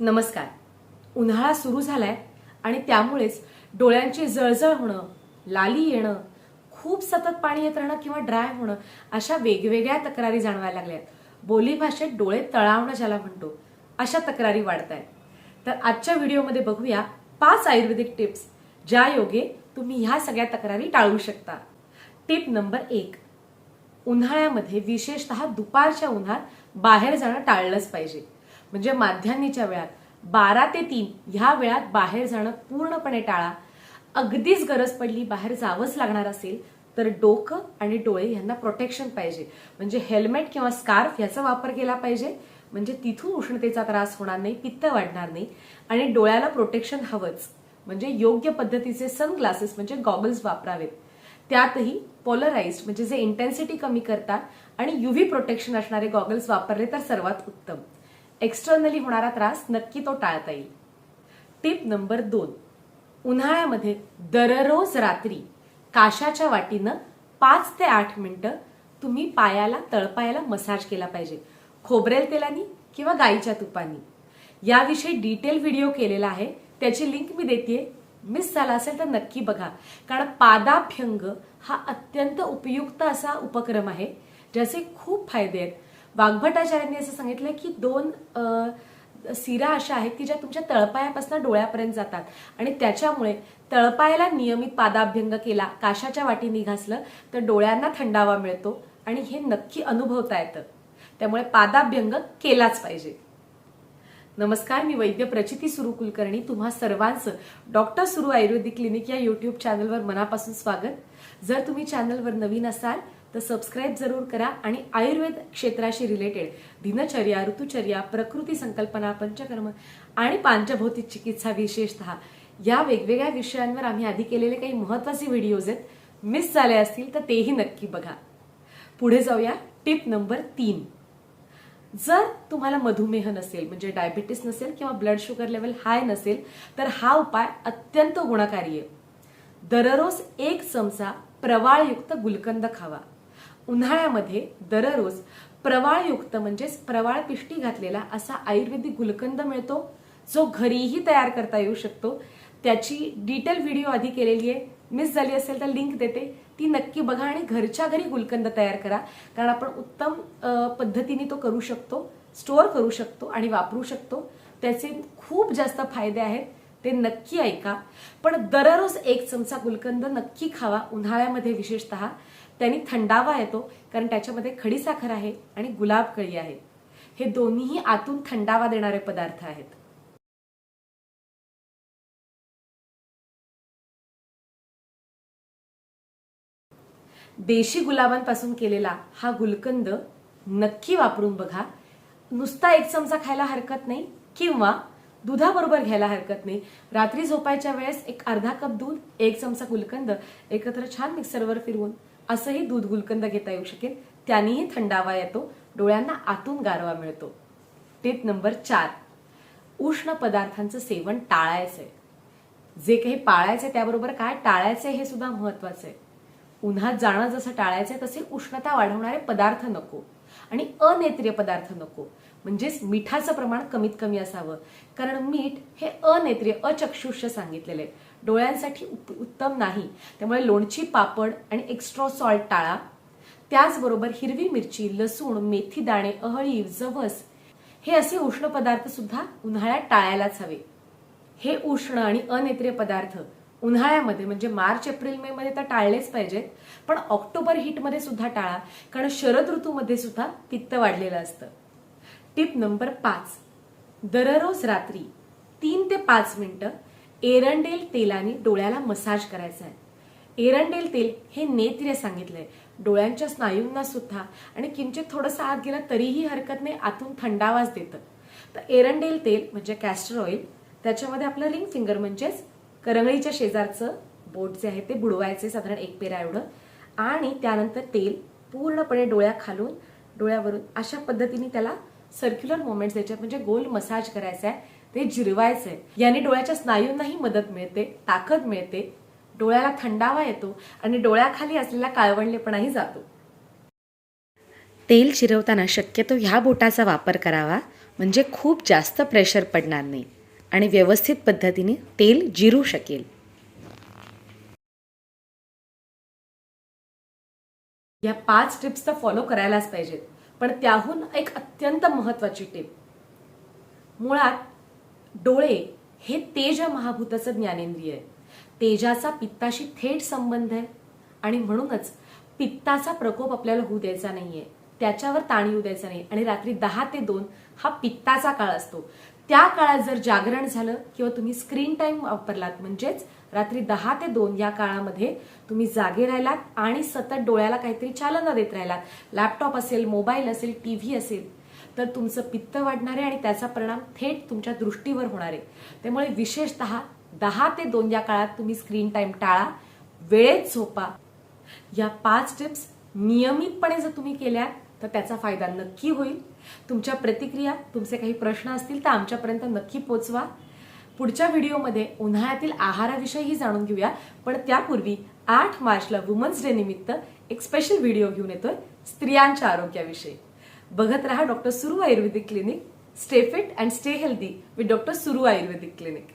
नमस्कार. उन्हाळा सुरू झालाय आणि त्यामुळेच डोळ्यांची जळजळ होणं लाली येणं खूप सतत पाणी येत राहणं किंवा ड्राय होणं अशा वेगवेगळ्या तक्रारी जाणवायला लागल्यात. बोलीभाषेत डोळे तळावणं ज्याला म्हणतो अशा तक्रारी वाढत आहेत तर आजच्या व्हिडिओमध्ये बघूया पाच आयुर्वेदिक टिप्स ज्या योगे तुम्ही ह्या सगळ्या तक्रारी टाळू शकता. टिप नंबर एक उन्हाळ्यामध्ये विशेषतः दुपारच्या उन्हात बाहेर जाणं टाळलंच पाहिजे. म्हणजे माध्यान्हीच्या वेळात. बारा ते तीन ह्या वेळात बाहेर जाणं पूर्णपणे टाळा. अगदीच गरज पडली बाहेर जावंच लागणार असेल तर डोकं आणि डोळे यांना प्रोटेक्शन पाहिजे. म्हणजे हेल्मेट किंवा स्कार्फ याचा वापर केला पाहिजे. म्हणजे तिथून उष्णतेचा त्रास होणार नाही पित्त वाढणार नाही. आणि डोळ्याला प्रोटेक्शन हवंच. म्हणजे योग्य पद्धतीचे सनग्लासेस म्हणजे गॉगल्स वापरावेत. त्यातही पोलराइज्ड म्हणजे जे इंटेन्सिटी कमी करतात आणि युव्ही प्रोटेक्शन असणारे गॉगल्स वापरले तर सर्वात उत्तम. एक्सटर्नली होणारा त्रास नक्की तो टाळता येईल. टिप नंबर दोन. उन्हाळ्यामध्ये दररोज रात्री काशाच्या वाटीनं पाच ते आठ मिनिटं तुम्ही पायाला तळपायाला मसाज केला पाहिजे. खोबरेल तेलानी किंवा गाईच्या तुपानी. याविषयी डिटेल व्हिडिओ केलेला आहे. त्याची लिंक मी देते मिस झाला असेल तर नक्की बघा. कारण पादाभ्यंग हा अत्यंत उपयुक्त असा उपक्रम आहे. ज्याचे खूप फायदे आहेत. वाघभटाचार्यांनी असं सांगितलंय की दोन अ, सिरा अशा आहेत की ज्या तुमच्या तळपायापासून डोळ्यापर्यंत जातात. आणि त्याच्यामुळे तळपायाला नियमित पादाभ्यंग केला काशाच्या वाटीने घासलं तर डोळ्यांना थंडावा मिळतो आणि हे नक्की अनुभवता येतं. त्यामुळे पादाभ्यंग केलाच पाहिजे. नमस्कार मी वैद्य प्रचिती सुरू कुलकर्णी तुम्हा सर्वांचं डॉक्टर सुरू आयुर्वेदिक क्लिनिक या युट्यूब चॅनलवर मनापासून स्वागत. जर तुम्ही चॅनलवर नवीन असाल तर सबस्क्राईब जरूर करा आणि आयुर्वेद क्षेत्राशी रिलेटेड दिनचर्या ऋतुचर्या प्रकृती संकल्पना पंचकर्म आणि पांचभौतिक चिकित्सा विशेषतः या वेगवेगळ्या विषयांवर आम्ही आधी केलेले काही महत्त्वाचे व्हिडिओज आहेत. मिस झाले असतील तर तेही नक्की बघा. पुढे जाऊया. टिप नंबर तीन. जर तुम्हाला मधुमेह नसेल म्हणजे डायबिटीस नसेल किंवा ब्लड शुगर लेवल हाय नसेल तर हा उपाय अत्यंत गुणकारी आहे. दररोज एक चमचा प्रवाळयुक्त गुलकंद खावा. उन्हाळ्यामध्ये दररोज प्रवाळयुक्त म्हणजेच प्रवाळ पिष्टी घातलेला असा आयुर्वेदिक गुलकंद मिळतो जो घरीही तयार करता येऊ शकतो. त्याची डिटेल व्हिडिओ आधी केलेली आहे. मिस झाली असेल तर लिंक देते. ती नक्की बघा आणि घरच्या घरी गुलकंद तयार करा. कारण आपण उत्तम पद्धतीने तो करू शकतो स्टोअर करू शकतो आणि वापरू शकतो. त्याचे खूप जास्त फायदे आहेत. ते नक्की ऐका. पण दररोज एक चमचा गुलकंद नक्की खावा उन्हाळ्यामध्ये विशेषतः. त्यांनी थंडावा येतो कारण त्याच्यामध्ये खडीसाखर आहे आणि गुलाब कळी आहे. हे दोन्हीही आतून थंडावा देणारे पदार्थ आहेत. देशी गुलाबांपासून केलेला हा गुलकंद नक्की वापरून बघा. नुसता एक चमचा खायला हरकत नाही किंवा दुधाबरोबर घ्यायला हरकत नाही. रात्री झोपायच्या वेळेस एक अर्धा कप दूध एक चमचा गुलकंद एकत्र छान मिक्सरवर फिरवून असंही दूध गुलकंद घेता येऊ शकेल. त्यानेही थंडावा येतो. डोळ्यांना आतून गारवा मिळतो. टिप नंबर चार. उष्ण पदार्थांचं सेवन टाळायचंय. जे काही पाळायचंय त्याबरोबर काय? टाळायचंय हे सुद्धा महत्वाचं आहे उन्हात जाणं जसं टाळायचंय तसे उष्णता वाढवणारे पदार्थ नको. आणि अनेत्रिय पदार्थ नको. म्हणजेच मिठाचं प्रमाण कमीत कमी असावं. कारण मीठ हे अनेत्रिय अचक्षुष्य सांगितलेले आहे. डोळ्यांसाठी उत्तम नाही. त्यामुळे लोणची पापड आणि एक्स्ट्रा सॉल्ट टाळा. त्याचबरोबर हिरवी मिरची लसूण मेथी दाणे अहळी जवस हे असे उष्ण पदार्थ सुद्धा उन्हाळ्यात टाळायलाच हवे. हे उष्ण आणि अनेत्रिय पदार्थ उन्हाळ्यामध्ये म्हणजे मार्च एप्रिल मे मध्ये तर टाळलेच पाहिजेत. पण ऑक्टोबर हीटमध्ये सुद्धा टाळा. कारण शरद ऋतूमध्ये सुद्धा पित्त वाढलेलं असतं. टिप नंबर पाच. दररोज रात्री तीन ते पाच मिनटं एरंडेल तेलाने डोळ्याला मसाज करायचा आहे एरंडेल तेल हे नेत्रिय सांगितलंय. डोळ्यांच्या स्नायूंना सुद्धा आणि किंचित थोडंसं आत गेलं तरीही हरकत नाही आतून थंडावाच देतं. तर एरंडेल तेल म्हणजे कॅस्टर ऑइल त्याच्यामध्ये आपलं रिंग फिंगर म्हणजेच करंगळीच्या शेजारचं बोट जे आहे ते बुडवायचे साधारण एक पेरा एवढं. आणि त्यानंतर तेल पूर्णपणे डोळ्या खालून डोळ्यावरून अशा पद्धतीने त्याला सर्क्युलर मोमेंट्स द्यायचे म्हणजे गोल मसाज करायचा आहे ते जिरवायचं आहे याने डोळ्याच्या स्नायूंनाही मदत मिळते ताकद मिळते डोळ्याला थंडावा येतो आणि डोळ्याखाली असलेला काळवंडलेपणाही जातो. तेल चिरवताना शक्यतो ह्या बोटाचा वापर करावा म्हणजे खूप जास्त प्रेशर पडणार नाही आणि व्यवस्थित पद्धतीने तेल जिरू शकेल. या पाच टिप्स तर फॉलो करायलाच पाहिजेत. पण त्याहून एक अत्यंत महत्वाची टिप मुळात डोळे हे तेज महाभूताचं ज्ञानेंद्रिय आहे. तेजाचा पित्ताशी थेट संबंध आहे. आणि म्हणूनच पित्ताचा प्रकोप आपल्याला होऊ द्यायचा नाहीये. त्याच्यावर ताण येऊ द्यायचा नाही. आणि रात्री दहा ते दोन हा पित्ताचा काळ असतो. त्या काळात जर जागरण झालं किंवा तुम्ही स्क्रीन टाइम वापरलात म्हणजेच रात्री दहा ते दोन या काळामध्ये तुम्ही जागे राहिलात आणि सतत डोळ्याला काहीतरी चालना देत राहिलात. लॅपटॉप असेल मोबाईल असेल टीव्ही असेल तर तुमचं पित्त वाढणार आहे आणि त्याचा परिणाम थेट तुमच्या दृष्टीवर होणार आहे. त्यामुळे विशेषतः दहा ते दोन या काळात तुम्ही स्क्रीन टाइम टाळा वेळेत झोपा. या पाच टिप्स नियमितपणे जर तुम्ही केल्या तर त्याचा फायदा नक्की होईल. तुमच्या प्रतिक्रिया तुमचे काही प्रश्न असतील तर आमच्यापर्यंत नक्की पोचवा. पुढच्या व्हिडिओमध्ये उन्हाळ्यातील आहाराविषयीही जाणून घेऊया. पण त्यापूर्वी आठ मार्चला वुमन्स डे निमित्त एक स्पेशल व्हिडिओ घेऊन येतोय स्त्रियांच्या आरोग्याविषयी. बघत रहा doctor Suru Ayurvedic clinic stay fit and stay healthy with doctor Suru Ayurvedic clinic.